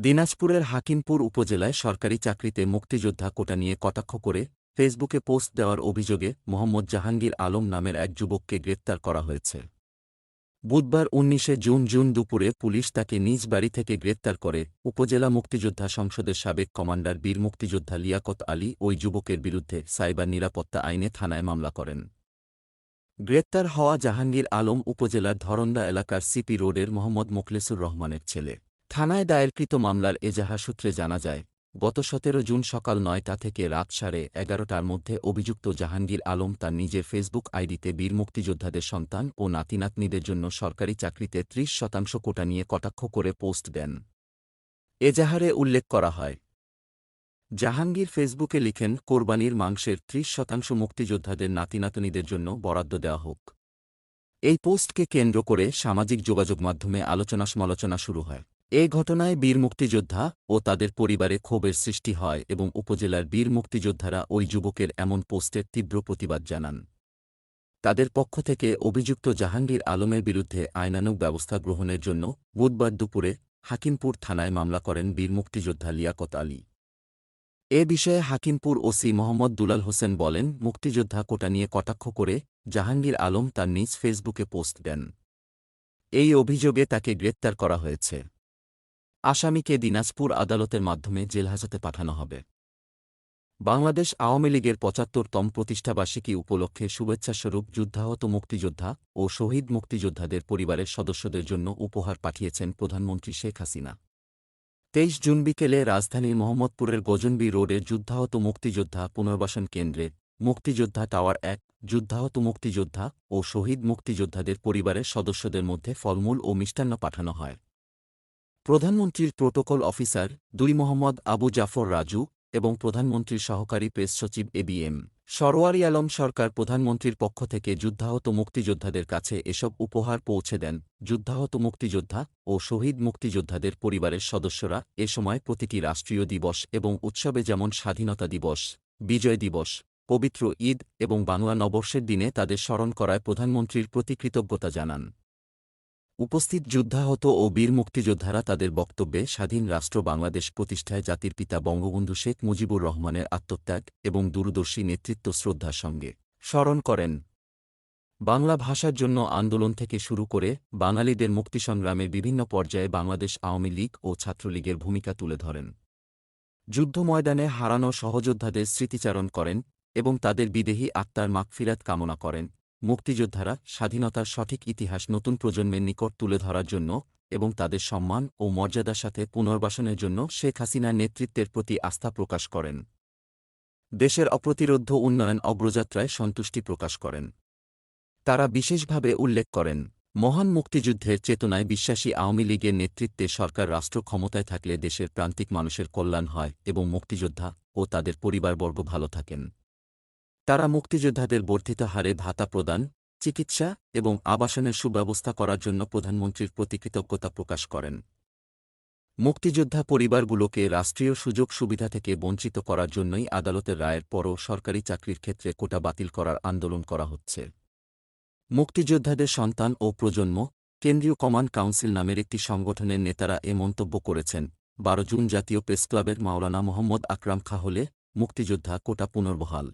দিনাজপুরের হাকিমপুর উপজেলায় সরকারি চাকরিতে মুক্তিযোদ্ধা কোটা নিয়ে কটাক্ষ করে ফেসবুকে পোস্ট দেওয়ার অভিযোগে মোহাম্মদ জাহাঙ্গীর আলম নামের এক যুবককে গ্রেপ্তার করা হয়েছে। বুধবার উনিশে জুন জুন দুপুরে পুলিশ তাকে নিজ বাড়ি থেকে গ্রেপ্তার করে উপজেলা মুক্তিযোদ্ধা সংসদের সাবেক কমান্ডার বীর মুক্তিযোদ্ধা লিয়াকত আলী ওই যুবকের বিরুদ্ধে সাইবার নিরাপত্তা আইনে থানায় মামলা করেন। গ্রেপ্তার হওয়া জাহাঙ্গীর আলম উপজেলার ধরন্দা এলাকার সিপি রোডের মোহাম্মদ মোখলেসুর রহমানের ছেলে। থানায় দায়েরকৃত মামলার এজাহা সূত্রে জানা যায়, গত সতেরো জুন সকাল নয়টা থেকে রাত সাড়ে এগারোটার মধ্যে অভিযুক্ত জাহাঙ্গীর আলম তার নিজের ফেসবুক আইডিতে বীর মুক্তিযোদ্ধাদের সন্তান ও নাতিনাতনিদের জন্য সরকারি চাকরিতে ত্রিশ শতাংশ কোটা নিয়ে কটাক্ষ করে পোস্ট দেন। এজাহারে উল্লেখ করা হয়, জাহাঙ্গীর ফেসবুকে লিখেন, কোরবানির মাংসের ত্রিশ শতাংশ মুক্তিযোদ্ধাদের নাতিনাতনিদের জন্য বরাদ্দ দেওয়া হোক। এই পোস্টকে কেন্দ্র করে সামাজিক যোগাযোগ মাধ্যমে আলোচনা সমালোচনা শুরু হয়। এ ঘটনায় বীর মুক্তিযোদ্ধা ও তাদের পরিবারে ক্ষোভের সৃষ্টি হয় এবং উপজেলার বীর মুক্তিযোদ্ধারা ওই যুবকের এমন পোস্টের তীব্র প্রতিবাদ জানান। তাদের পক্ষ থেকে অভিযুক্ত জাহাঙ্গীর আলমের বিরুদ্ধে আইনানুগ ব্যবস্থা গ্রহণের জন্য বুধবার দুপুরে হাকিমপুর থানায় মামলা করেন বীর মুক্তিযোদ্ধা লিয়াকত আলী। এ বিষয়ে হাকিমপুর ওসি মোহাম্মদ দুলাল হোসেন বলেন, মুক্তিযোদ্ধা কোটা নিয়ে কটাক্ষ করে জাহাঙ্গীর আলম তার নিজ ফেসবুকে পোস্ট দেন। এই অভিযোগে তাকে গ্রেপ্তার করা হয়েছে। আসামিকে দিনাজপুর আদালতের মাধ্যমে জেলহাজতে পাঠানো হবে। বাংলাদেশ আওয়ামী লীগের পঁচাত্তরতম প্রতিষ্ঠাবার্ষিকী উপলক্ষে শুভেচ্ছাস্বরূপ যুদ্ধাহত মুক্তিযোদ্ধা ও শহীদ মুক্তিযোদ্ধাদের পরিবারের সদস্যদের জন্য উপহার পাঠিয়েছেন প্রধানমন্ত্রী শেখ হাসিনা। তেইশ জুন বিকেলে রাজধানীর মোহাম্মদপুরের গজনবি রোডে যুদ্ধাহত মুক্তিযোদ্ধা পুনর্বাসন কেন্দ্রে মুক্তিযোদ্ধা টাওয়ার এক, যুদ্ধাহত মুক্তিযোদ্ধা ও শহীদ মুক্তিযোদ্ধাদের পরিবারের সদস্যদের মধ্যে ফলমূল ও মিষ্টান্ন পাঠানো হয়। প্রধানমন্ত্রীর প্রোটোকল অফিসার দুই মোহাম্মদ আবু জাফর রাজু এবং প্রধানমন্ত্রীর সহকারী প্রেস সচিব এবিএম সরওয়ারি আলম সরকার প্রধানমন্ত্রীর পক্ষ থেকে যুদ্ধাহত মুক্তিযোদ্ধাদের কাছে এসব উপহার পৌঁছে দেন। যুদ্ধাহত মুক্তিযোদ্ধা ও শহীদ মুক্তিযোদ্ধাদের পরিবারের সদস্যরা এ সময় প্রতিটি রাষ্ট্রীয় দিবস এবং উৎসবে যেমন স্বাধীনতা দিবস, বিজয় দিবস, পবিত্র ঈদ এবং বাংলা নবর্ষের দিনে তাদের স্মরণ করায় প্রধানমন্ত্রীর প্রতি কৃতজ্ঞতা জানান। উপস্থিত যুদ্ধাহত ও বীর মুক্তিযোদ্ধারা তাদের বক্তব্যে স্বাধীন রাষ্ট্র বাংলাদেশ প্রতিষ্ঠায় জাতির পিতা বঙ্গবন্ধু শেখ মুজিবুর রহমানের আত্মত্যাগ এবং দূরদর্শী নেতৃত্ব শ্রদ্ধার সঙ্গে স্মরণ করেন। বাংলা ভাষার জন্য আন্দোলন থেকে শুরু করে বাঙালিদের মুক্তিসংগ্রামের বিভিন্ন পর্যায়ে বাংলাদেশ আওয়ামী লীগ ও ছাত্রলীগের ভূমিকা তুলে ধরেন। যুদ্ধ ময়দানে হারানো সহযোদ্ধাদের স্মৃতিচারণ করেন এবং তাদের বিদেহী আত্মার মাগফিরাত কামনা করেন। মুক্তিযোদ্ধারা স্বাধীনতার সঠিক ইতিহাস নতুন প্রজন্মের নিকট তুলে ধরার জন্য এবং তাদের সম্মান ও মর্যাদার সাথে পুনর্বাসনের জন্য শেখ হাসিনার নেতৃত্বের প্রতি আস্থা প্রকাশ করেন। দেশের অপ্রতিরোধ উন্নয়ন অগ্রযাত্রায় সন্তুষ্টি প্রকাশ করেন। তারা বিশেষভাবে উল্লেখ করেন, মহান মুক্তিযুদ্ধের চেতনায় বিশ্বাসী আওয়ামী লীগের নেতৃত্বে সরকার রাষ্ট্র ক্ষমতায় থাকলে দেশের প্রান্তিক মানুষের কল্যাণ হয় এবং মুক্তিযোদ্ধা ও তাদের পরিবারবর্গ ভালো থাকেন। তারা মুক্তিযোদ্ধাদের বর্ধিত হারে ভাতা প্রদান, চিকিৎসা এবং আবাসনের সুব্যবস্থা করার জন্য প্রধানমন্ত্রীর প্রতি কৃতজ্ঞতা প্রকাশ করেন। মুক্তিযোদ্ধা পরিবারগুলোকে রাষ্ট্রীয় সুযোগ সুবিধা থেকে বঞ্চিত করার জন্যই আদালতের রায়ের পরও সরকারি চাকরির ক্ষেত্রে কোটা বাতিল করার আন্দোলন করা হচ্ছে। মুক্তিযোদ্ধাদের সন্তান ও প্রজন্ম, কেন্দ্রীয় কমান্ড কাউন্সিল নামের একটি সংগঠনের নেতারা এ মন্তব্য করেছেন। বারো জুন জাতীয় প্রেসক্লাবের মাওলানা মোহাম্মদ আকরাম খা হলে মুক্তিযোদ্ধা কোটা পুনর্বহাল।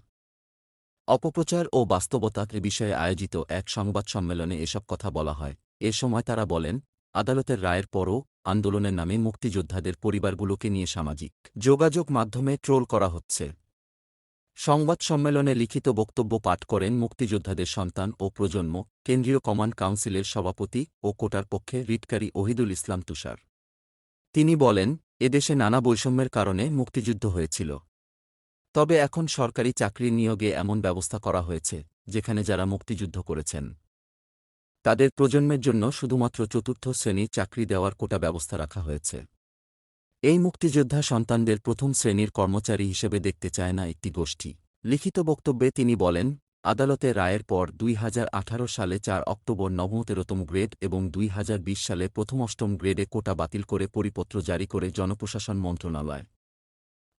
অপপ্রচার ও বাস্তবতার বিষয়ে আয়োজিত এক সংবাদ সম্মেলনে এসব কথা বলা হয়। এ সময় তারা বলেন, আদালতের রায়ের পরও আন্দোলনের নামে মুক্তিযোদ্ধাদের পরিবারগুলোকে নিয়ে সামাজিক যোগাযোগ মাধ্যমে ট্রোল করা হচ্ছে। সংবাদ সম্মেলনে লিখিত বক্তব্য পাঠ করেন মুক্তিযোদ্ধাদের সন্তান ও প্রজন্ম, কেন্দ্রীয় কমান্ড কাউন্সিলের সভাপতি ও কোটার পক্ষে রিটকারী ওহিদুল ইসলাম তুষার। তিনি বলেন এদেশে নানা বৈষম্যের কারণে মুক্তিযুদ্ধ হয়েছিল। তবে এখন সরকারি চাকরি নিয়োগে এমন ব্যবস্থা করা হয়েছে, যেখানে যারা মুক্তিযুদ্ধ করেছেন। তাদের প্রজন্মের জন্য শুধুমাত্র চতুর্থ শ্রেণির চাকরি দেওয়ার কোটা ব্যবস্থা রাখা হয়েছে। এই মুক্তিযোদ্ধা সন্তানদের প্রথম শ্রেণির কর্মচারী হিসেবে দেখতে চায় না একটি গোষ্ঠী। লিখিত বক্তব্যে তিনি বলেন, আদালতে রায়ের পর দুই হাজার আঠারো সালে চার অক্টোবর নবমতেরতম গ্রেড এবং দুই হাজার বিশ সালে প্রথম অষ্টম গ্রেডে কোটা বাতিল করে পরিপত্র জারি করে জনপ্রশাসন মন্ত্রণালয়।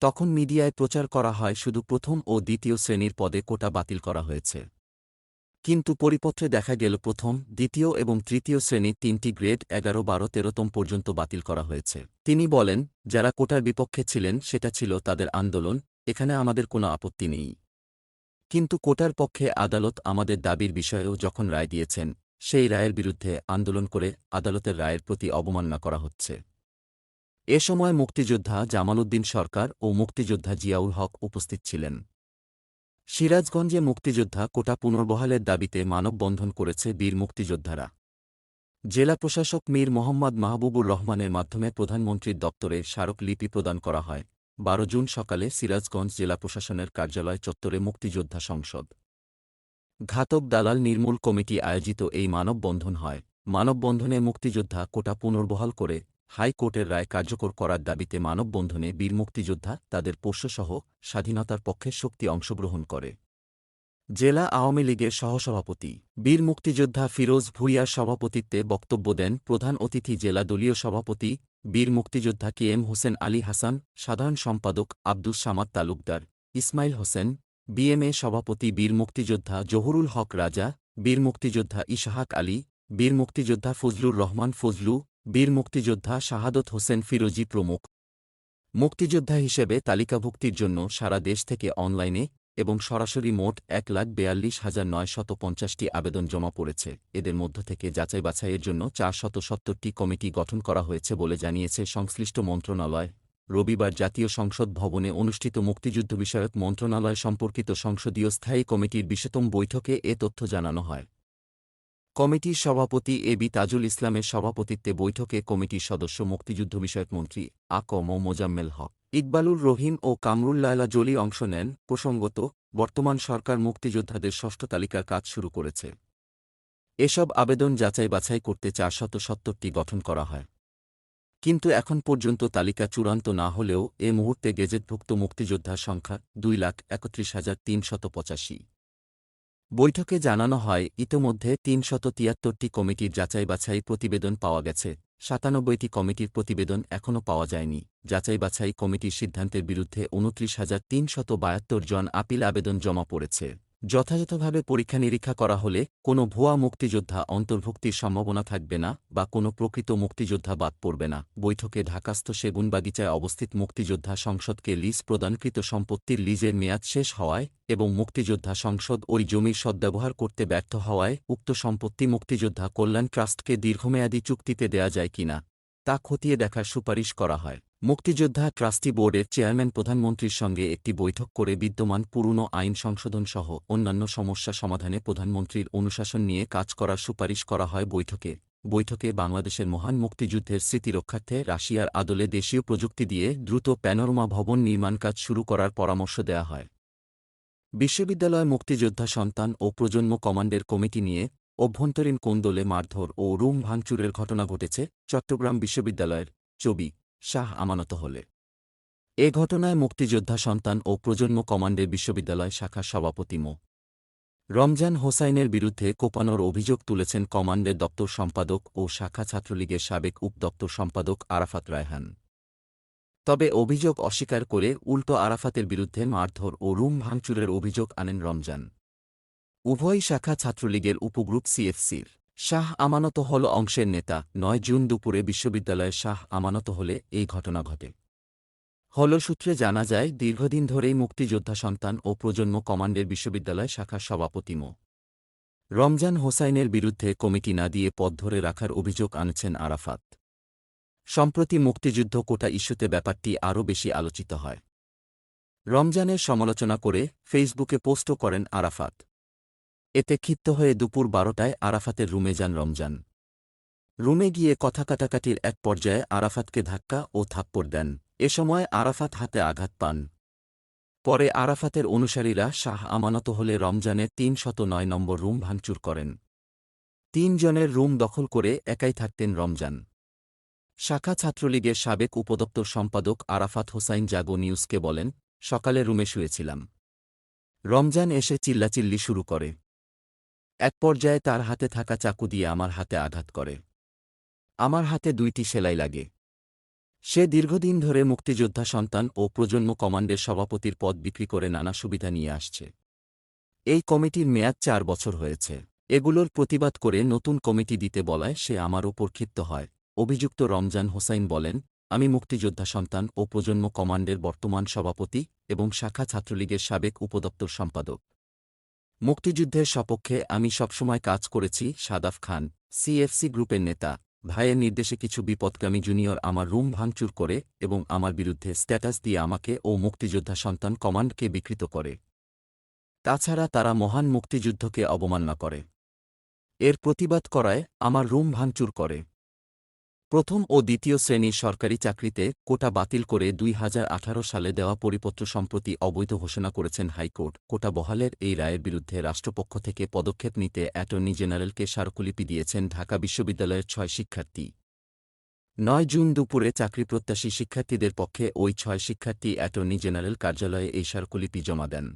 তখন মিডিয়ায় প্রচার করা হয় শুধু প্রথম ও দ্বিতীয় শ্রেণির পদে কোটা বাতিল করা হয়েছে। কিন্তু পরিপত্রে দেখা গেল প্রথম, দ্বিতীয় এবং তৃতীয় শ্রেণির তিনটি গ্রেড এগারো, বারো তেরোতম পর্যন্ত বাতিল করা হয়েছে। তিনি বলেন, যারা কোটার বিপক্ষে ছিলেন, সেটা ছিল তাদের আন্দোলন, এখানে আমাদের কোনো আপত্তি নেই। কিন্তু কোটার পক্ষে আদালত আমাদের দাবির বিষয়েও যখন রায় দিয়েছেন, সেই রায়ের বিরুদ্ধে আন্দোলন করে আদালতের রায়ের প্রতি অবমাননা করা হচ্ছে। এ সময় মুক্তিযোদ্ধা জামালউদ্দিন সরকার ও মুক্তিযোদ্ধা জিয়াউল হক উপস্থিত ছিলেন। সিরাজগঞ্জে মুক্তিযোদ্ধা কোটা পুনর্বহালের দাবিতে মানববন্ধন করেছে বীর মুক্তিযোদ্ধারা। জেলা প্রশাসক মীর মোহাম্মদ মাহবুবুর রহমানের মাধ্যমে প্রধানমন্ত্রীর দপ্তরে স্মারকলিপি প্রদান করা হয়। বারো জুন সকালে সিরাজগঞ্জ জেলা প্রশাসনের কার্যালয় চত্বরে মুক্তিযোদ্ধা সংসদ। ঘাতক দালাল নির্মূল কমিটি আয়োজিত এই মানববন্ধন হয়। মানববন্ধনে মুক্তিযোদ্ধা কোটা পুনর্বহাল করে হাইকোর্টের রায় কার্যকর করার দাবিতে মানববন্ধনে বীর মুক্তিযোদ্ধা, তাদের পোষ্যসহ স্বাধীনতার পক্ষে শক্তি অংশগ্রহণ করে। জেলা আওয়ামী লীগের সহসভাপতি, বীর মুক্তিযোদ্ধা ফিরোজ ভুইয়ার সভাপতিত্বে বক্তব্য দেন প্রধান অতিথি জেলা দলীয় সভাপতি, বীর মুক্তিযোদ্ধা কে এম হোসেন আলী হাসান, সাধারণ সম্পাদক আব্দুস সামাদ তালুকদার, ইসমাইল হোসেন, বিএমএ সভাপতি বীর মুক্তিযোদ্ধা জহুরুল হক রাজা, বীর মুক্তিযোদ্ধা ইশাহাক আলী, বীর মুক্তিযোদ্ধা ফজলুর রহমান ফজলু বীর মুক্তিযোদ্ধা শাহাদত হোসেন ফিরোজি প্রমুখ। মুক্তিযোদ্ধা হিসেবে তালিকাভুক্তির জন্য সারা দেশ থেকে অনলাইনে এবং সরাসরি মোট এক লাখ বেয়াল্লিশ হাজার নয়শত পঞ্চাশটি আবেদন জমা পড়েছে। এদের মধ্য থেকে যাচাই বাছাইয়ের জন্য চারশত সত্তরটি কমিটি গঠন করা হয়েছে বলে জানিয়েছে সংশ্লিষ্ট মন্ত্রণালয়। রবিবার জাতীয় সংসদ ভবনে অনুষ্ঠিত মুক্তিযুদ্ধ বিষয়ক মন্ত্রণালয় সম্পর্কিত সংসদীয় স্থায়ী কমিটির বিশতম বৈঠকে এ তথ্য জানানো হয়। কমিটির সভাপতি এ বি তাজুল ইসলামের সভাপতিত্বে বৈঠকে কমিটির সদস্য মুক্তিযুদ্ধ বিষয়ক মন্ত্রী আকম মোজাম্মেল হক। ইকবালুর রহিম ও কামরুল লায়লা জলি অংশ নেন। প্রসঙ্গত, বর্তমান সরকার মুক্তিযোদ্ধাদের ষষ্ঠ তালিকার কাজ শুরু করেছে। এসব আবেদন যাচাই বাছাই করতে চারশত সত্তরটি গঠন করা হয়। কিন্তু এখন পর্যন্ত তালিকা চূড়ান্ত না হলেও এ মুহূর্তে গেজেটভুক্ত মুক্তিযোদ্ধার সংখ্যা দুই লাখ একত্রিশ হাজার তিনশত পঁচাশি। বৈঠকে জানানো হয়, ইতোমধ্যে তিনশত তিয়াত্তরটি কমিটির যাচাই বাছাই প্রতিবেদন পাওয়া গেছে। সাতানব্বইটি কমিটির প্রতিবেদন এখনও পাওয়া যায়নি। যাচাই বাছাই কমিটির সিদ্ধান্তের বিরুদ্ধে উনত্রিশ হাজার তিনশত বায়াত্তর জন আপিল আবেদন জমা পড়েছে। যথাযথভাবে পরীক্ষা নিরীক্ষা করা হলে কোনো ভুয়া মুক্তিযোদ্ধা অন্তর্ভুক্তির সম্ভাবনা থাকবে না বা কোনো প্রকৃত মুক্তিযোদ্ধা বাদ পড়বে না। বৈঠকে ঢাকাস্থ সেগুনবাগিচায় অবস্থিত মুক্তিযোদ্ধা সংসদকে লিজ প্রদানকৃত সম্পত্তির লিজের মেয়াদ শেষ হওয়ায় এবং মুক্তিযোদ্ধা সংসদ ওই জমির সদ্ব্যবহার করতে ব্যর্থ হওয়ায় উক্ত সম্পত্তি মুক্তিযোদ্ধা কল্যাণ ট্রাস্টকে দীর্ঘমেয়াদী চুক্তিতে দেয়া যায় কিনা তা খতিয়ে দেখার সুপারিশ করা হয়। মুক্তিযোদ্ধা ট্রাস্টি বোর্ডের চেয়ারম্যান প্রধানমন্ত্রীর সঙ্গে একটি বৈঠক করে বিদ্যমান পুরনো আইন সংশোধন সহ অন্যান্য সমস্যা সমাধানে প্রধানমন্ত্রীর অনুশাসন নিয়ে কাজ করার সুপারিশ করা হয় বৈঠকে। বৈঠকে বাংলাদেশের মহান মুক্তিযুদ্ধের স্মৃতি রক্ষার্থে রাশিয়ার আদলে দেশীয় প্রযুক্তি দিয়ে দ্রুত প্যানোরমা ভবন নির্মাণ কাজ শুরু করার পরামর্শ দেয়া হয়। বিশ্ববিদ্যালয় মুক্তিযোদ্ধা সন্তান ও প্রজন্ম কমান্ডের কমিটি নিয়ে অভ্যন্তরীণ কোন্দলে মারধর ও রুম ভাঙচুরের ঘটনা ঘটেছে চট্টগ্রাম বিশ্ববিদ্যালয়ের চবি। শাহ আমানত হলে। এ ঘটনায় মুক্তিযোদ্ধা সন্তান ও প্রজন্ম কমান্ডের বিশ্ববিদ্যালয় শাখার সভাপতি মো। রমজান হোসাইনের বিরুদ্ধে কোপানোর অভিযোগ তুলেছেন কমান্ডের দপ্তর সম্পাদক ও শাখা ছাত্রলীগের সাবেক উপদপ্তর সম্পাদক আরাফাত রায়হান। তবে অভিযোগ অস্বীকার করে উল্টো আরাফাতের বিরুদ্ধে মারধর ও রুম ভাঙচুরের অভিযোগ আনেন রমজান। উভয় শাখা ছাত্রলীগের উপগ্রুপ সিএফসির। শাহ আমানত হল অংশের নেতা, নয় জুন দুপুরে বিশ্ববিদ্যালয়ে শাহ আমানত হলে এই ঘটনা ঘটে। হল সূত্রে জানা যায়, দীর্ঘদিন ধরেই মুক্তিযোদ্ধা সন্তান ও প্রজন্ম কমান্ডের বিশ্ববিদ্যালয় শাখার সভাপতি মো। রমজান হোসাইনের বিরুদ্ধে কমিটি না দিয়ে পথ ধরে রাখার অভিযোগ আনছেন আরাফাত। সম্প্রতি মুক্তিযুদ্ধ কোটা ইস্যুতে ব্যাপারটি আরও বেশি আলোচিত হয়। রমজানের সমালোচনা করে ফেসবুকে পোস্টও করেন আরাফাত। এতে ক্ষিপ্ত হয়ে দুপুর বারোটায় আরাফাতের রুমে যান রমজান। রুমে গিয়ে কথা কাটাকাটির এক পর্যায়ে আরাফাতকে ধাক্কা ও থাপ্পড় দেন। এ সময় আরাফাত হাতে আঘাত পান। পরে আরাফাতের অনুসারীরা শাহ আমানত হলে রমজানের তিন শত নয় নম্বর রুম ভাঙচুর করেন। তিনজনের রুম দখল করে একাই থাকতেন রমজান। শাখা ছাত্রলীগের সাবেক উপদপ্তর সম্পাদক আরাফাত হোসাইন জাগো নিউজকে বলেন, সকালে রুমে শুয়েছিলাম। রমজান এসে চিল্লাচিল্লি শুরু করে। এক পর্যায়ে তার হাতে থাকা চাকু দিয়ে আমার হাতে আঘাত করে। আমার হাতে দুইটি সেলাই লাগে। সে দীর্ঘদিন ধরে মুক্তিযোদ্ধা সন্তান ও প্রজন্ম কমান্ডের সভাপতির পদ বিক্রি করে নানা সুবিধা নিয়ে আসছে। এই কমিটির মেয়াদ চার বছর হয়েছে। এগুলোর প্রতিবাদ করে নতুন কমিটি দিতে বলায় সে আমার ওপর ক্ষিপ্ত হয়, অভিযুক্ত রমজান হোসাইন বলেন, আমি মুক্তিযোদ্ধা সন্তান ও প্রজন্ম কমান্ডের বর্তমান সভাপতি এবং শাখা ছাত্রলীগের সাবেক উপদপ্তর সম্পাদক। মুক্তিযুদ্ধের সপক্ষে আমি সবসময় কাজ করেছি, সাদাফ খান সিএফসি গ্রুপের নেতা। ভাইয়ের নির্দেশে কিছু বিপদগামী জুনিয়র আমার রুম ভাঙচুর করে এবং আমার বিরুদ্ধে স্ট্যাটাস দিয়ে আমাকে ও মুক্তিযোদ্ধা সন্তান কমান্ডকে বিকৃত করে। তাছাড়া তারা মহান মুক্তিযুদ্ধকে অবমাননা করে। এর প্রতিবাদ করায় আমার রুম ভাঙচুর করে। প্রথম ও দ্বিতীয় শ্রেণির সরকারি চাকরিতে কোটা বাতিল করে দুই হাজার আঠারো সালে দেওয়া পরিপত্র সম্প্রতি অবৈধ ঘোষণা করেছেন হাইকোর্ট। কোটা বহালের এই রায়ের বিরুদ্ধে রাষ্ট্রপক্ষ থেকে পদক্ষেপ নিতে অ্যাটর্নি জেনারেলকে স্মারকলিপি দিয়েছেন ঢাকা বিশ্ববিদ্যালয়ের ছয় শিক্ষার্থী। নয় জুন দুপুরে চাকরিপ্রত্যাশী শিক্ষার্থীদের পক্ষে ওই ছয় শিক্ষার্থী অ্যাটর্নি জেনারেল কার্যালয়ে এই স্মারকলিপি জমা দেন।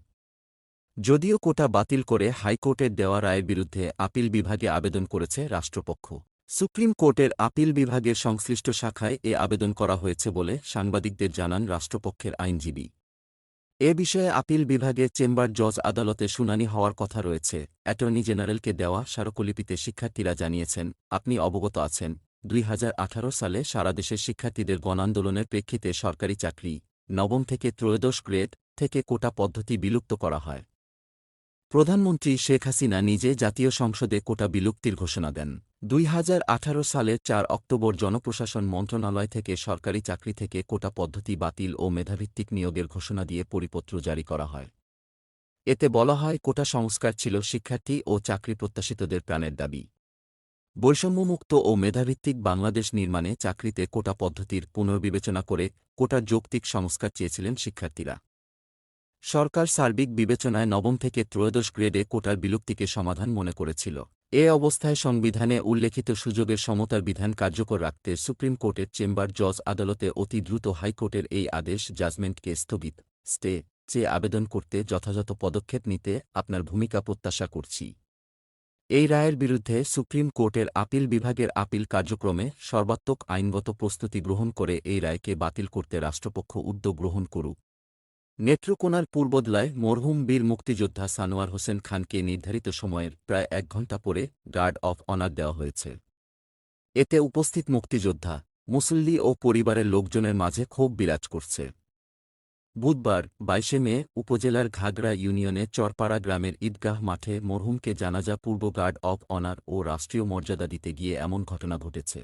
যদিও কোটা বাতিল করে হাইকোর্টের দেওয়া রায়ের বিরুদ্ধে আপিল বিভাগে আবেদন করেছে রাষ্ট্রপক্ষ। সুপ্রিম কোর্টের আপিল বিভাগের সংশ্লিষ্ট শাখায় এ আবেদন করা হয়েছে বলে সাংবাদিকদের জানান রাষ্ট্রপক্ষের আইনজীবী। এ বিষয়ে আপিল বিভাগে চেম্বার জজ আদালতে শুনানি হওয়ার কথা রয়েছে। অ্যাটর্নি জেনারেলকে দেওয়া স্মারকলিপিতে শিক্ষার্থীরা জানিয়েছেন, আপনি অবগত আছেন। দুই হাজার আঠারো সালে সারা দেশের শিক্ষার্থীদের গণান্দোলনের প্রেক্ষিতে সরকারি চাকরি, নবম থেকে ত্রয়োদশ গ্রেড থেকে কোটা পদ্ধতি বিলুপ্ত করা হয়। প্রধানমন্ত্রী শেখ হাসিনা নিজে জাতীয় সংসদে কোটা বিলুপ্তির ঘোষণা দেন। দুই সালের চার অক্টোবর জনপ্রশাসন মন্ত্রণালয় থেকে সরকারি চাকরি থেকে কোটা পদ্ধতি বাতিল ও মেধাভিত্তিক নিয়োগের ঘোষণা দিয়ে পরিপত্র জারি করা হয়। এতে বলা হয়, কোটা সংস্কার ছিল শিক্ষার্থী ও চাকরি প্রত্যাশিতদের প্রাণের দাবি। বৈষম্যমুক্ত ও মেধাভিত্তিক বাংলাদেশ নির্মাণে চাকরিতে কোটা পদ্ধতির পুনর্বিবেচনা করে কোটা যৌক্তিক সংস্কার চেয়েছিলেন শিক্ষার্থীরা। সরকার সার্বিক বিবেচনায় নবম থেকে ত্রয়োদশ গ্রেডে কোটার বিলুপ্তিকে সমাধান মনে করেছিল। এ অবস্থায় সংবিধানে উল্লেখিত সুযোগের সমতার বিধান কার্যকর রাখতে সুপ্রিম কোর্টের চেম্বার জজ আদালতে অতি দ্রুত হাইকোর্টের এই আদেশ জাজমেন্টকে স্থগিত। স্টে চেয়ে আবেদন করতে যথাযথ পদক্ষেপ নিতে আপনার ভূমিকা প্রত্যাশা করছি। এই রায়ের বিরুদ্ধে সুপ্রিম কোর্টের আপিল বিভাগের আপিল কার্যক্রমে সর্বাত্মক আইনগত প্রস্তুতি গ্রহণ করে এই রায়কে বাতিল করতে রাষ্ট্রপক্ষ উদ্যোগ গ্রহণ করুক। নেত্রকোনার পূর্বদলায় মরহুম বীর মুক্তিযোদ্ধা সানোয়ার হোসেন খানকে নির্ধারিত সময়ের প্রায় এক ঘণ্টা পরে গার্ড অফ অনার দেওয়া হয়েছে। এতে উপস্থিত মুক্তিযোদ্ধা, মুসল্লি ও পরিবারের লোকজনের মাঝে ক্ষোভ বিরাজ করছে। বুধবার, বাইশে মে, উপজেলার ঘাগড়া ইউনিয়নে চরপাড়া গ্রামের ঈদগাহ মাঠে মরহুমকে জানাজা পূর্ব গার্ড অব অনার ও রাষ্ট্রীয় মর্যাদা দিতে গিয়ে এমন ঘটনা ঘটেছে।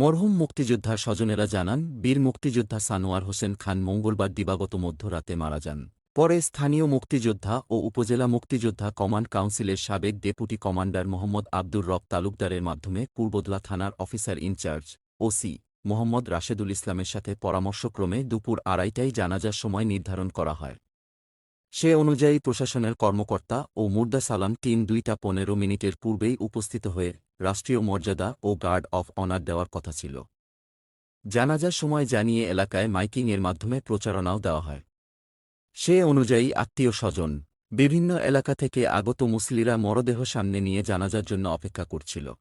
মরহুম মুক্তিযোদ্ধা স্বজনেরা জানান, বীর মুক্তিযোদ্ধা সানোয়ার হোসেন খান মঙ্গলবার দিবাগত মধ্যরাতে মারা যান। পরে স্থানীয় মুক্তিযোদ্ধা ও উপজেলা মুক্তিযোদ্ধা কমান্ড কাউন্সিলের সাবেক ডেপুটি কমান্ডার মোহাম্মদ আব্দুর রব তালুকদারের মাধ্যমে পূর্বদলা থানার officer in charge, OC, Mohammad Rashedul ইসলামের সাথে পরামর্শক্রমে দুপুর আড়াইটায় জানাজার সময় নির্ধারণ করা হয়। সে অনুযায়ী প্রশাসনের কর্মকর্তা ও মুর্দা সালাম টিম দুইটা পনেরো মিনিটের পূর্বেই উপস্থিত হয়ে রাষ্ট্রীয় মর্যাদা ও গার্ড অফ অনার দেওয়ার কথা ছিল। জানাজার সময় জানিয়ে এলাকায় মাইকিংয়ের মাধ্যমে প্রচারণাও দেওয়া হয়। সে অনুযায়ী আত্মীয় স্বজন, বিভিন্ন এলাকা থেকে আগত মুসলিরা মরদেহ সামনে নিয়ে জানাজার জন্য অপেক্ষা করছিল।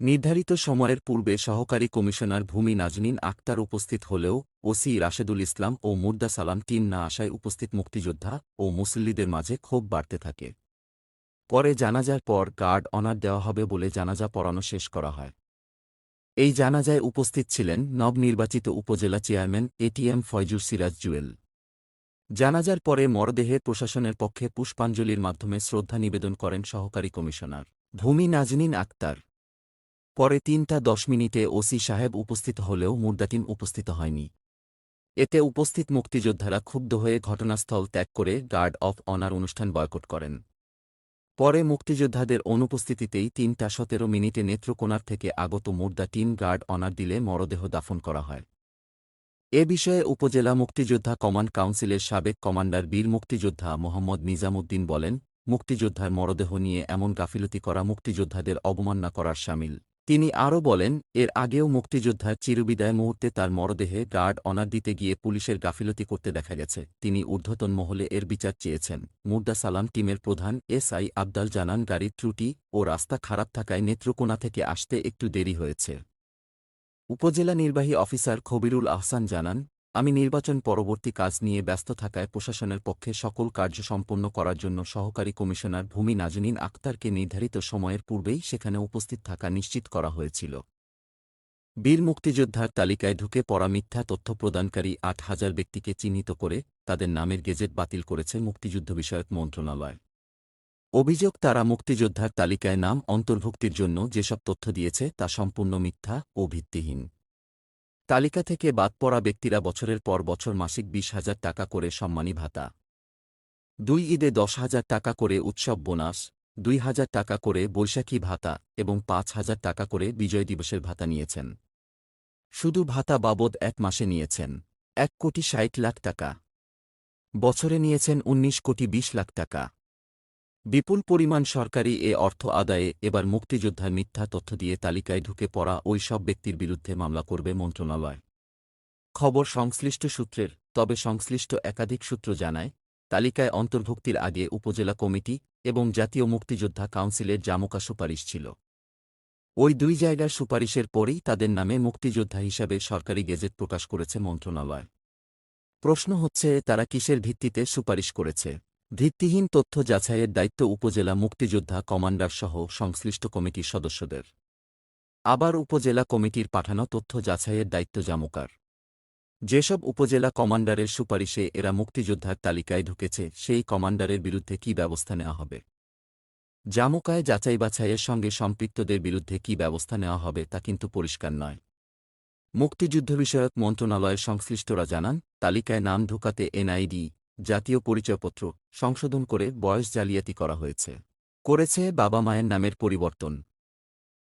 নির্ধারিত সময়ের পূর্বে সহকারী কমিশনার ভূমি নাজনীন আক্তার উপস্থিত হলেও ওসি রাশেদুল ইসলাম ও মুর্দা সালাম টিম না আসায় উপস্থিত মুক্তিযোদ্ধা ও মুসল্লিদের মাঝে ক্ষোভ বাড়তে থাকে। পরে জানাজার পর গার্ড অনার দেওয়া হবে বলে জানাজা পড়ানো শেষ করা হয়। এই জানাজায় উপস্থিত ছিলেন নবনির্বাচিত উপজেলা চেয়ারম্যান এটিএম ফয়জুর সিরাজ জুয়েল। জানাজার পরে মরদেহে প্রশাসনের পক্ষে পুষ্পাঞ্জলির মাধ্যমে শ্রদ্ধা নিবেদন করেন সহকারী কমিশনার ভূমি নাজনীন আক্তার। পরে তিনটা দশ মিনিটে ওসি সাহেব উপস্থিত হলেও মুর্দাটিন উপস্থিত হয়নি। এতে উপস্থিত মুক্তিযোদ্ধারা ক্ষুব্ধ হয়ে ঘটনাস্থল ত্যাগ করে গার্ড অফ অনার অনুষ্ঠান বয়কট করেন। পরে মুক্তিযোদ্ধাদের অনুপস্থিতিতেই তিনটা সতেরো মিনিটে নেত্রকোনার থেকে আগত মুর্দা টিম গার্ড অনার দিলে মরদেহ দাফন করা হয়। এ বিষয়ে উপজেলা মুক্তিযোদ্ধা কমান্ড কাউন্সিলের সাবেক কমান্ডার বীর মুক্তিযোদ্ধা মোহাম্মদ নিজামুদ্দিন বলেন, মুক্তিযোদ্ধার মরদেহ নিয়ে এমন গাফিলতি করা মুক্তিযোদ্ধাদের অবমাননা করার সামিল। তিনি আরও বলেন, এর আগেও মুক্তিযোদ্ধার চিরবিদায় মুহূর্তে তার মরদেহে গার্ড অনার দিতে গিয়ে পুলিশের গাফিলতি করতে দেখা গেছে। তিনি ঊর্ধ্বতন মহলে এর বিচার চেয়েছেন। মুর্দা সালাম টিমের প্রধান এসআই আবদাল জানান, গাড়ির ত্রুটি ও রাস্তা খারাপ থাকায় নেত্রকোনা থেকে আসতে একটু দেরি হয়েছে। উপজেলা নির্বাহী অফিসার খবিরুল আহসান জানান আমি নির্বাচন পরবর্তী কাজ নিয়ে ব্যস্ত থাকায় প্রশাসনের পক্ষে সকল কার্য সম্পন্ন করার জন্য সহকারী কমিশনার ভূমি নাজনীন আক্তারকে নির্ধারিত সময়ের পূর্বেই সেখানে উপস্থিত থাকা নিশ্চিত করা হয়েছিল। বীর মুক্তিযোদ্ধার তালিকায় ঢুকে পড়া মিথ্যা তথ্য প্রদানকারী আট হাজার ব্যক্তিকে চিহ্নিত করে তাদের নামের গেজেট বাতিল করেছে মুক্তিযুদ্ধ বিষয়ক মন্ত্রণালয়। অভিযোগ, তারা মুক্তিযোদ্ধার তালিকায় নাম অন্তর্ভুক্তির জন্য যেসব তথ্য দিয়েছে তা সম্পূর্ণ মিথ্যা ও ভিত্তিহীন। তালিকা থেকে বাদ পড়া ব্যক্তিরা বছরের পর বছর মাসিক বিশ হাজার টাকা করে সম্মানী ভাতা। দুই ঈদে দশ হাজার টাকা করে উৎসব বোনাস, দুই হাজার টাকা করে বৈশাখী ভাতা এবং পাঁচ হাজার টাকা করে বিজয় দিবসের ভাতা নিয়েছেন। শুধু ভাতা বাবদ এক মাসে নিয়েছেন, এক কোটি ষাট লাখ টাকা। বছরে নিয়েছেন ১৯ কোটি ২০ লাখ টাকা। বিপুল পরিমাণ সরকারি এ অর্থ আদায়ে এবার মুক্তিযোদ্ধার মিথ্যা তথ্য দিয়ে তালিকায় ঢুকে পড়া ওই সব ব্যক্তির বিরুদ্ধে মামলা করবে মন্ত্রণালয়। খবর সংশ্লিষ্ট সূত্রের, তবে সংশ্লিষ্ট একাধিক সূত্র জানায়, তালিকায় অন্তর্ভুক্তির আগে উপজেলা কমিটি এবং জাতীয় মুক্তিযোদ্ধা কাউন্সিলের জামুকা সুপারিশ ছিল। ওই দুই জায়গার সুপারিশের পরেই তাদের নামে মুক্তিযোদ্ধা হিসাবে সরকারি গেজেট প্রকাশ করেছে মন্ত্রণালয়। প্রশ্ন হচ্ছে, তারা কিসের ভিত্তিতে সুপারিশ করেছে? ভিত্তিহীন তথ্য যাচাইয়ের দায়িত্ব উপজেলা মুক্তিযোদ্ধা কমান্ডার সহ সংশ্লিষ্ট কমিটির সদস্যদের। আবার উপজেলা কমিটির পাঠানো তথ্য যাচাইয়ের দায়িত্ব জামুকার। যেসব উপজেলা কমান্ডারের সুপারিশে এরা মুক্তিযোদ্ধার তালিকায় ঢুকেছে, সেই কমান্ডারের বিরুদ্ধে কি ব্যবস্থা নেওয়া হবে? জামুকায় যাচাই বাছাইয়ের সঙ্গে সম্পৃক্তদের বিরুদ্ধে কি ব্যবস্থা নেওয়া হবে তা কিন্তু পরিষ্কার নয়। মুক্তিযুদ্ধ বিষয়ক মন্ত্রণালয়ের সংশ্লিষ্টরা জানান, তালিকায় নাম ঢোকাতে এনআইডি জাতীয় পরিচয়পত্র সংশোধন করে বয়স জালিয়াতি করা হয়েছে। করেছে বাবা মায়ের নামের পরিবর্তন।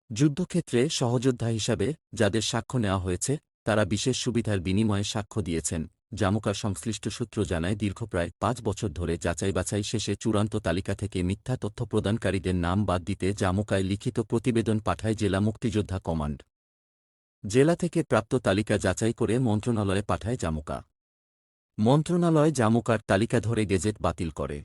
যুদ্ধক্ষেত্রে সহযোদ্ধা হিসাবে যাদের সাক্ষ্য নেওয়া হয়েছে, তারা বিশেষ সুবিধার বিনিময়ে সাক্ষ্য দিয়েছেন জামুকার সংশ্লিষ্ট সূত্র জানায় দীর্ঘ প্রায় পাঁচ বছর ধরে যাচাই বাছাই শেষে চূড়ান্ত তালিকা থেকে মিথ্যা তথ্য প্রদানকারীদের নাম বাদ দিতে জামুকায় লিখিত প্রতিবেদন পাঠায় জেলা মুক্তিযোদ্ধা কমান্ড। জেলা থেকে প্রাপ্ত তালিকা যাচাই করে মন্ত্রণালয়ে পাঠায় জামুকা। মন্ত্রণালয় জামুকার তালিকা ধরে গেজেট বাতিল করে।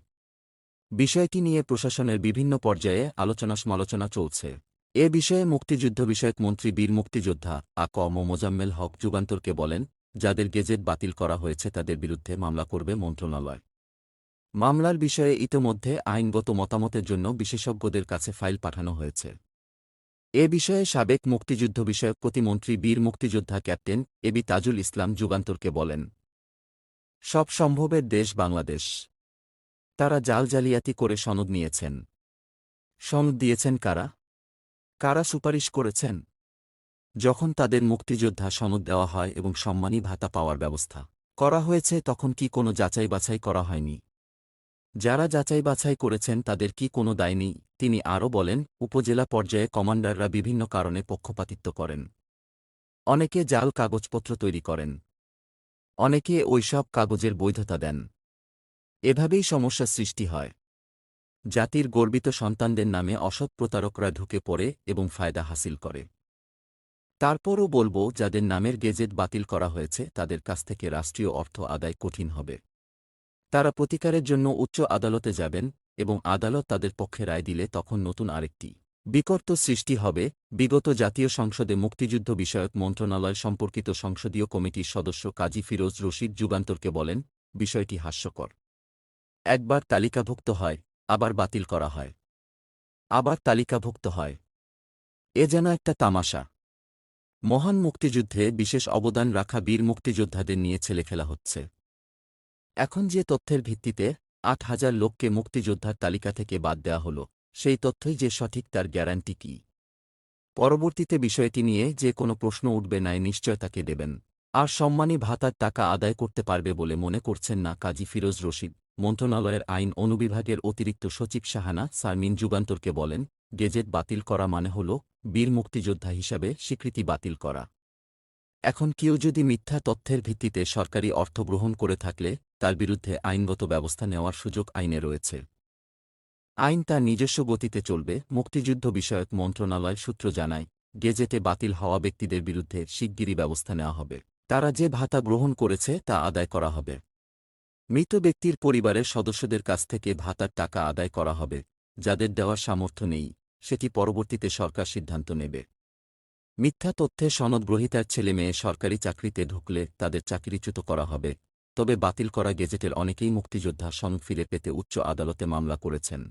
বিষয়টি নিয়ে প্রশাসনের বিভিন্ন পর্যায়ে আলোচনা সমালোচনা চলছে। এ বিষয়ে মুক্তিযুদ্ধ বিষয়ক মন্ত্রী বীর মুক্তিযোদ্ধা আ ক মোজাম্মেল হক যুগান্তরকে বলেন, যাদের গেজেট বাতিল করা হয়েছে তাদের বিরুদ্ধে মামলা করবে মন্ত্রণালয়। মামলার বিষয়ে ইতোমধ্যে আইনগত মতামতের জন্য বিশেষজ্ঞদের কাছে ফাইল পাঠানো হয়েছে। এ বিষয়ে সাবেক মুক্তিযুদ্ধ বিষয়ক প্রতিমন্ত্রী বীর মুক্তিযোদ্ধা ক্যাপ্টেন এবি তাজুল ইসলাম যুগান্তরকে বলেন সব সম্ভবের দেশ বাংলাদেশ। তারা জাল জালিয়াতি করে সনদ নিয়েছেন। সনদ দিয়েছেন কারা? কারা সুপারিশ করেছেন? যখন তাদের মুক্তিযোদ্ধা সনদ দেওয়া হয় এবং সম্মানী ভাতা পাওয়ার ব্যবস্থা করা হয়েছে, তখন কি কোনো যাচাই বাছাই করা হয়নি? যারা যাচাই বাছাই করেছেন, তাদের কি কোনো দায় নেই? তিনি আরও বলেন, উপজেলা পর্যায়ে কমান্ডাররা বিভিন্ন কারণে পক্ষপাতিত্ব করেন। অনেকে জাল কাগজপত্র তৈরি করেন। অনেকে ওইসব কাগজের বৈধতা দেন। এভাবেই সমস্যা সৃষ্টি হয়। জাতির গর্বিত সন্তানদের নামে অসৎ প্রতারকরা ঢুকে পড়ে এবং ফায়দা হাসিল করে। তারপরও বলব, যাদের নামের গেজেট বাতিল করা হয়েছে, তাদের কাছ থেকে রাষ্ট্রীয় অর্থ আদায় কঠিন হবে। তারা প্রতিকারের জন্য উচ্চ আদালতে যাবেন এবং আদালত তাদের পক্ষে রায় দিলে তখন নতুন আরেকটি বিকর্ত সৃষ্টি হবে, বিগত জাতীয় সংসদে মুক্তিযুদ্ধ বিষয়ক মন্ত্রণালয় সম্পর্কিত সংসদীয় কমিটির সদস্য কাজী ফিরোজ রশিদ যুগান্তরকে বলেন, বিষয়টি হাস্যকর। একবার তালিকাভুক্ত হয়, আবার বাতিল করা হয়। আবার তালিকাভুক্ত হয়। এ যেন একটা তামাশা। মহান মুক্তিযুদ্ধে বিশেষ অবদান রাখা বীর মুক্তিযোদ্ধাদের নিয়ে ছেলেখেলা হচ্ছে। এখন যে তথ্যের ভিত্তিতে আট হাজার লোককে মুক্তিযোদ্ধার তালিকা থেকে বাদ দেওয়া হল সেই তথ্যই যে সঠিক তার গ্যারান্টি কি। পরবর্তীতে বিষয়টি নিয়ে যে কোনো প্রশ্ন উঠবে নাই নিশ্চয় তাকে দেবেন। আর সম্মানী ভাতার টাকা আদায় করতে পারবে বলে মনে করছেন না কাজী ফিরোজ রশিদ। মন্ত্রণালয়ের আইন অনুবিভাগের অতিরিক্ত সচিব শাহানা সারমিন যুগান্তরকে বলেন, গেজেট বাতিল করা মানে হল বীর মুক্তিযোদ্ধা হিসাবে স্বীকৃতি বাতিল করা। এখন কেউ যদি মিথ্যা তথ্যের ভিত্তিতে সরকারি অর্থ গ্রহণ করে থাকলে তার বিরুদ্ধে আইনগত ব্যবস্থা নেওয়ার সুযোগ আইনে রয়েছে। আইন তার নিজস্ব গতিতে চলবে, মুক্তিযুদ্ধ বিষয়ক মন্ত্রণালয় সূত্র জানায়, গেজেটে বাতিল হওয়া ব্যক্তিদের বিরুদ্ধে শিগগিরই ব্যবস্থা নেওয়া হবে। তারা যে ভাতা গ্রহণ করেছে তা আদায় করা হবে। মৃত ব্যক্তির পরিবারের সদস্যদের কাছ থেকে ভাতার টাকা আদায় করা হবে, যাদের দেওয়ার সামর্থ্য নেই, সেটি পরবর্তীতে সরকার সিদ্ধান্ত নেবে। মিথ্যা তথ্যে সনদগ্রহীতার ছেলে মেয়ে সরকারি চাকরিতে ঢুকলে তাদের চাকরিচ্যুত করা হবে, তবে বাতিল করা গেজেটের অনেকেই মুক্তিযোদ্ধা সনদ ফিরে পেতে উচ্চ আদালতে মামলা করেছেন।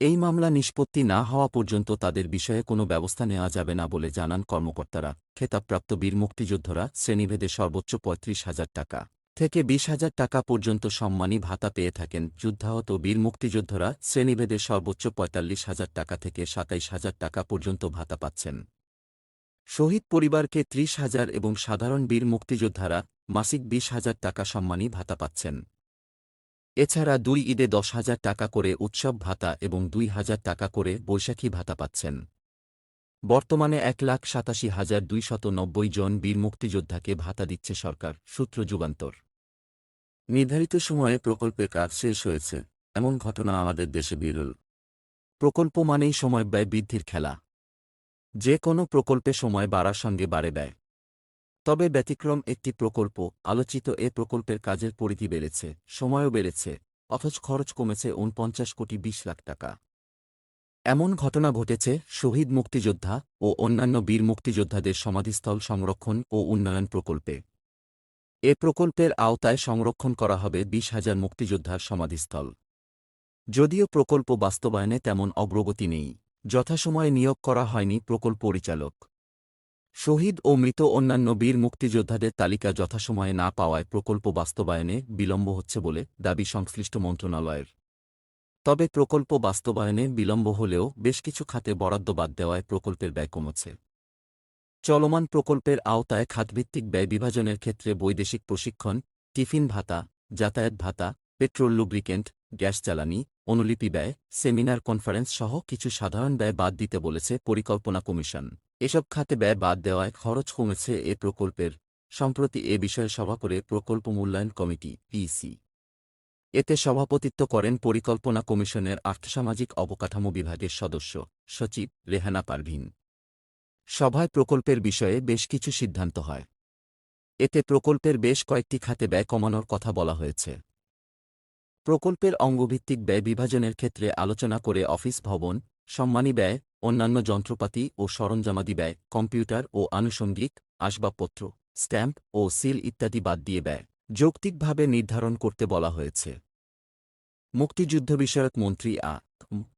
এই মামলা নিষ্পত্তি না হওয়া পর্যন্ত তাদের বিষয়ে কোনো ব্যবস্থা নেওয়া যাবে না বলে জানান কর্মকর্তারা। খেতাবপ্রাপ্ত বীর মুক্তিযোদ্ধরা শ্রেণীভেদে সর্বোচ্চ পঁয়ত্রিশ হাজার টাকা থেকে বিশ হাজার টাকা পর্যন্ত সম্মানী ভাতা পেয়ে থাকেন যুদ্ধাহত বীর মুক্তিযোদ্ধরা শ্রেণীভেদে সর্বোচ্চ পঁয়তাল্লিশ হাজার টাকা থেকে সাতাইশ হাজার টাকা পর্যন্ত ভাতা পাচ্ছেন। শহীদ পরিবারকে ত্রিশ হাজার এবং সাধারণ বীর মুক্তিযোদ্ধারা মাসিক বিশ হাজার টাকা সম্মানী ভাতা পাচ্ছেন। এছাড়া দুই ঈদে দশ হাজার টাকা করে উৎসব ভাতা এবং দুই হাজার টাকা করে বৈশাখী ভাতা পাচ্ছেন। বর্তমানে এক লাখ সাতাশি হাজার দুইশত নব্বই জন বীর মুক্তিযোদ্ধাকে ভাতা দিচ্ছে সরকার, সূত্র যুগান্তর। নির্ধারিত সময়ে প্রকল্পের কাজ শেষ হয়েছে, এমন ঘটনা আমাদের দেশে বিরল। প্রকল্প মানেই সময় ব্যয় বৃদ্ধির খেলা। যে কোনো প্রকল্পে সময় বাড়ার সঙ্গে বাড়ে ব্যয়। তবে ব্যতিক্রম একটি প্রকল্প, আলোচিত এ প্রকল্পের কাজের পরিধি বেড়েছে, সময়ও বেড়েছে, অথচ খরচ কমেছে উনপঞ্চাশ কোটি বিশ লাখ টাকা। এমন ঘটনা ঘটেছে শহীদ মুক্তিযোদ্ধা ও অন্যান্য বীর মুক্তিযোদ্ধাদের সমাধিস্থল সংরক্ষণ ও উন্নয়ন প্রকল্পে। এ প্রকল্পের আওতায় সংরক্ষণ করা হবে বিশ হাজার মুক্তিযোদ্ধার সমাধিস্থল। যদিও প্রকল্প বাস্তবায়নে তেমন অগ্রগতি নেই, যথাসময়ে নিয়োগ করা হয়নি প্রকল্প পরিচালক। শহীদ ও মৃত অন্যান্য বীর মুক্তিযোদ্ধাদের তালিকা যথাসময়ে না পাওয়ায় প্রকল্প বাস্তবায়নে বিলম্ব হচ্ছে বলে দাবি সংশ্লিষ্ট মন্ত্রণালয়ের। তবে প্রকল্প বাস্তবায়নে বিলম্ব হলেও বেশ কিছু খাতে বরাদ্দ বাদ দেওয়ায় প্রকল্পের ব্যয় কমেছে। চলমান প্রকল্পের আওতায় খাতভিত্তিক ব্যয় বিভাজনের ক্ষেত্রে বৈদেশিক প্রশিক্ষণ, টিফিন ভাতা, যাতায়াত ভাতা, পেট্রোল, লুব্রিকেন্ট, গ্যাস জ্বালানি অনুলিপি ব্যয়, সেমিনার কনফারেন্স সহ কিছু সাধারণ ব্যয় বাদ দিতে বলেছে পরিকল্পনা কমিশন। এসব খাতে ব্যয় বাদ দেওয়ায় খরচ কমেছে এ প্রকল্পের। সম্প্রতি এ বিষয়ে সভা করে প্রকল্প মূল্যায়ন কমিটি, পিসি। এতে সভাপতিত্ব করেন পরিকল্পনা কমিশনের আর্থসামাজিক অবকাঠামো বিভাগের সদস্য, সচিব রেহানা পারভিন। সভায় প্রকল্পের বিষয়ে বেশ কিছু সিদ্ধান্ত হয়। এতে প্রকল্পের বেশ কয়েকটি খাতে ব্যয় কমানোর কথা বলা হয়েছে। প্রকল্পের অঙ্গভিত্তিক ব্যয় বিভাজনের ক্ষেত্রে আলোচনা করে অফিস ভবন, সম্মানী ব্যয়, অন্যান্য যন্ত্রপাতি ও সরঞ্জামাদি ব্যয়, কম্পিউটার ও আনুষঙ্গিক আসবাবপত্র, স্ট্যাম্প ও সিল ইত্যাদি বাদ দিয়ে ব্যয় যৌক্তিকভাবে নির্ধারণ করতে বলা হয়েছে। মুক্তিযুদ্ধ বিষয়ক মন্ত্রী আ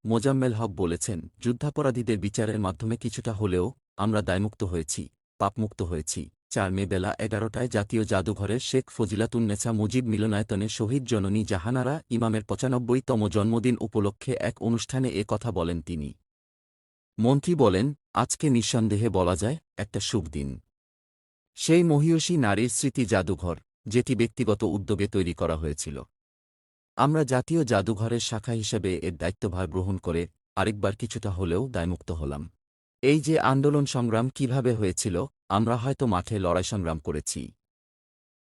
মোজাম্মেল হক বলেছেন, যুদ্ধাপরাধীদের বিচারের মাধ্যমে কিছুটা হলেও আমরা দায়মুক্ত হয়েছি, পাপমুক্ত হয়েছি। চার মে বেলা এগারোটায় জাতীয় জাদুঘরের শেখ ফজিলাতুন্নেছা মুজিব মিলনায়তনে শহীদ জননী জাহানারা ইমামের পঁচানব্বইতম জন্মদিন উপলক্ষে এক অনুষ্ঠানে এ কথা বলেন তিনি। মন্ত্রী বলেন, আজকে নিঃসন্দেহে বলা যায়, একটা শুভ দিন। সেই মহিয়সী নারীর স্মৃতি জাদুঘর, যেটি ব্যক্তিগত উদ্যোগে তৈরি করা হয়েছিল। আমরা জাতীয় জাদুঘরের শাখা হিসেবে এর দায়িত্বভার গ্রহণ করে আরেকবার কিছুটা হলেও দায়মুক্ত হলাম। এই যে আন্দোলন সংগ্রাম কীভাবে হয়েছিল আমরা হয়তো মাঠে লড়াই সংগ্রাম করেছি।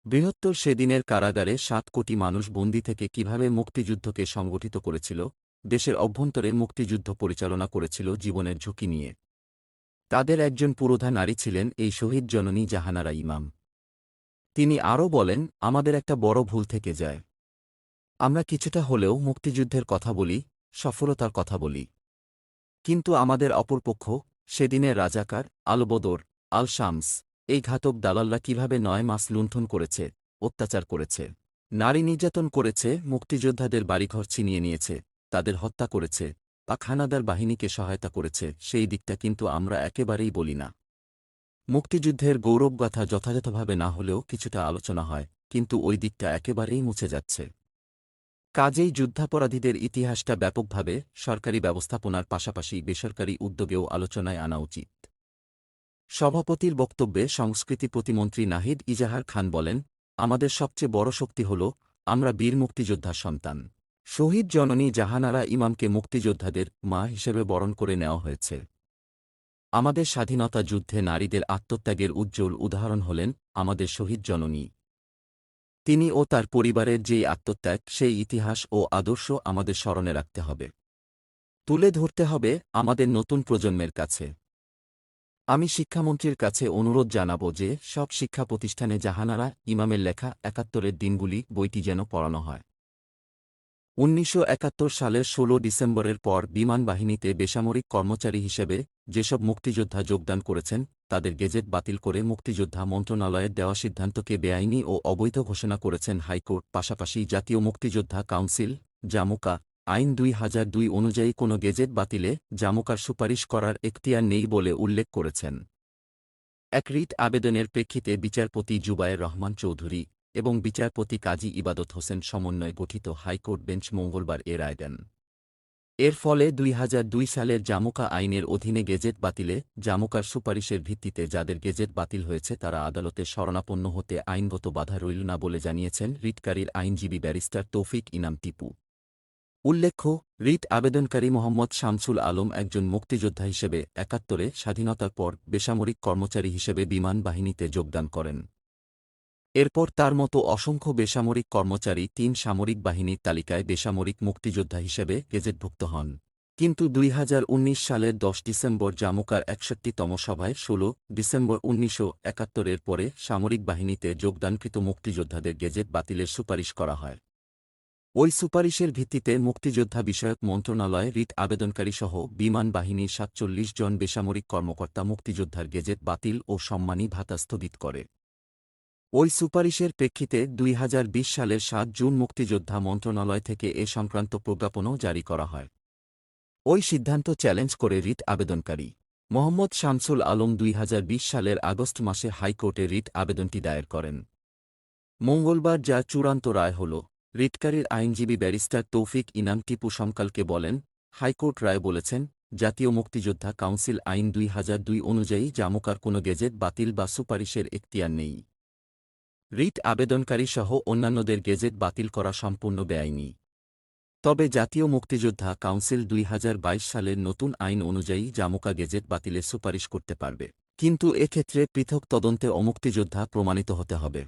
বৃহত্তর সেদিনের কারাগারে সাত কোটি মানুষ বন্দি থেকে কীভাবে মুক্তিযুদ্ধকে সংগঠিত করেছিল, দেশের অভ্যন্তরে মুক্তিযুদ্ধ পরিচালনা করেছিল জীবনের ঝুঁকি নিয়ে। তাদের একজন পুরোধা নারী ছিলেন এই শহীদ জননী জাহানারা ইমাম। তিনি আরও বলেন, আমাদের একটা বড় ভুল থেকে যায়। আমরা কিছুটা হলেও মুক্তিযুদ্ধের কথা বলি, সফলতার কথা বলি। কিন্তু আমাদের অপরপক্ষ সেদিনের রাজাকার, আলবদর আল শামস এই ঘাতক দালালরা কীভাবে নয় মাস লুণ্ঠন করেছে, অত্যাচার করেছে। নারী নির্যাতন করেছে, মুক্তিযোদ্ধাদের বাড়িঘর ছিনিয়ে নিয়েছে, তাদের হত্যা করেছে বা খানাদার বাহিনীকে সহায়তা করেছে, সেই দিকটা কিন্তু আমরা একেবারেই বলি না। মুক্তিযুদ্ধের গৌরবগাথা যথাযথভাবে না হলেও কিছুটা আলোচনা হয়, কিন্তু ওই দিকটা একেবারেই মুছে যাচ্ছে। কাজেই যুদ্ধাপরাধীদের ইতিহাসটা ব্যাপকভাবে সরকারি ব্যবস্থাপনার পাশাপাশি বেসরকারি উদ্যোগেও আলোচনায় আনা উচিত। সভাপতির বক্তব্যে সংস্কৃতি প্রতিমন্ত্রী নাহিদ ইজাহার খান বলেন, আমাদের সবচেয়ে বড় শক্তি হল, আমরা বীর মুক্তিযোদ্ধার সন্তান। শহীদ জননী জাহানারা ইমামকে মুক্তিযোদ্ধাদের মা হিসেবে বরণ করে নেওয়া হয়েছে। আমাদের স্বাধীনতা যুদ্ধে নারীদের আত্মত্যাগের উজ্জ্বল উদাহরণ হলেন আমাদের শহীদ জননী। তিনি ও তার পরিবারের যেই আত্মত্যাগ, সেই ইতিহাস ও আদর্শ আমাদের স্মরণে রাখতে হবে। তুলে ধরতে হবে আমাদের নতুন প্রজন্মের কাছে। আমি শিক্ষামন্ত্রীর কাছে অনুরোধ জানাব যে, সব শিক্ষা প্রতিষ্ঠানে জাহানারা ইমামের লেখা একাত্তরের দিনগুলি বইটি যেন পড়ানো হয়। উনিশশো একাত্তর সালের ১৬ ডিসেম্বরের পর বিমান বাহিনীতে বেসামরিক কর্মচারী হিসেবে যেসব মুক্তিযোদ্ধা যোগদান করেছেন, তাদের গেজেট বাতিল করে মুক্তিযোদ্ধা মন্ত্রণালয়ের দেওয়া সিদ্ধান্তকে বেআইনি ও অবৈধ ঘোষণা করেছেন হাইকোর্ট। পাশাপাশি জাতীয় মুক্তিযোদ্ধা কাউন্সিল, জামুকা আইন দুই হাজার দুই অনুযায়ী কোনো গেজেট বাতিলে জামুকার সুপারিশ করার এখতিয়ার নেই বলে উল্লেখ করেছেন। এক রিট আবেদনের প্রেক্ষিতে বিচারপতি জুবায়ের রহমান চৌধুরী এবং বিচারপতি কাজী ইবাদত হোসেন সমন্বয়ে গঠিত হাইকোর্ট বেঞ্চ মঙ্গলবার এ রায় দেন। এর ফলে দুই হাজার দুই সালের জামুকা আইনের অধীনে গেজেট বাতিলে জামুকার সুপারিশের ভিত্তিতে যাদের গেজেট বাতিল হয়েছে তারা আদালতে শরণাপন্ন হতে আইনগত বাধা রইল না বলে জানিয়েছেন রিটকারীর আইনজীবী ব্যারিস্টার তৌফিক ইনাম টিপু। উল্লেখ্য, রিট আবেদনকারী মোহাম্মদ শামসুল আলম একজন মুক্তিযোদ্ধা হিসেবে একাত্তরে স্বাধীনতার পর বেসামরিক কর্মচারী হিসেবে বিমান বাহিনীতে যোগদান করেন। এরপর তার মতো অসংখ্য বেসামরিক কর্মচারী তিন সামরিক বাহিনীর তালিকায় বেসামরিক মুক্তিযোদ্ধা হিসেবে গেজেটভুক্ত হন। কিন্তু দুই সালের দশ ডিসেম্বর জামুকার একষট্টিতম সভায় ১৬ ডিসেম্বর উনিশশো একাত্তরের পরে সামরিক বাহিনীতে যোগদানকৃত মুক্তিযোদ্ধাদের গেজেট বাতিলের সুপারিশ করা হয়। ওই সুপারিশের ভিত্তিতে মুক্তিযোদ্ধা বিষয়ক মন্ত্রণালয়, রিট আবেদনকারীসহ বিমান বাহিনীর সাতচল্লিশ জন বেসামরিক কর্মকর্তা মুক্তিযোদ্ধার গেজেট বাতিল ও সম্মানী ভাতা স্থগিত করে। ওই সুপারিশের প্রেক্ষিতে দুই হাজার বিশ সালের সাত জুন মুক্তিযোদ্ধা মন্ত্রণালয় থেকে এ সংক্রান্ত প্রজ্ঞাপনও জারি করা হয়। ওই সিদ্ধান্ত চ্যালেঞ্জ করে রিট আবেদনকারী মোহাম্মদ শামসুল আলম দুই হাজার বিশ সালের আগস্ট মাসে হাইকোর্টে রিট আবেদনটি দায়ের করেন। মঙ্গলবার যা চূড়ান্ত রায় হল রিটকারীর আইনজীবী ব্যারিস্টার তৌফিক ইনাম টিপু সমকালকে বলেন, হাইকোর্ট রায় বলেছেন, জাতীয় মুক্তিযোদ্ধা কাউন্সিল আইন দুই হাজার দুই অনুযায়ী জামুকার কোনো গেজেট বাতিল বা সুপারিশের এখতিয়ার নেই। রিট আবেদনকারী সহ অন্যান্যদের গেজেট বাতিল করা সম্পূর্ণ বেআইনি। তবে জাতীয় মুক্তিযোদ্ধা কাউন্সিল দুই হাজার বাইশ সালের নতুন আইন অনুযায়ী জামুকা গেজেট বাতিলের সুপারিশ করতে পারবে। কিন্তু এক্ষেত্রে পৃথক তদন্তে অমুক্তিযোদ্ধা প্রমাণিত হতে হবে।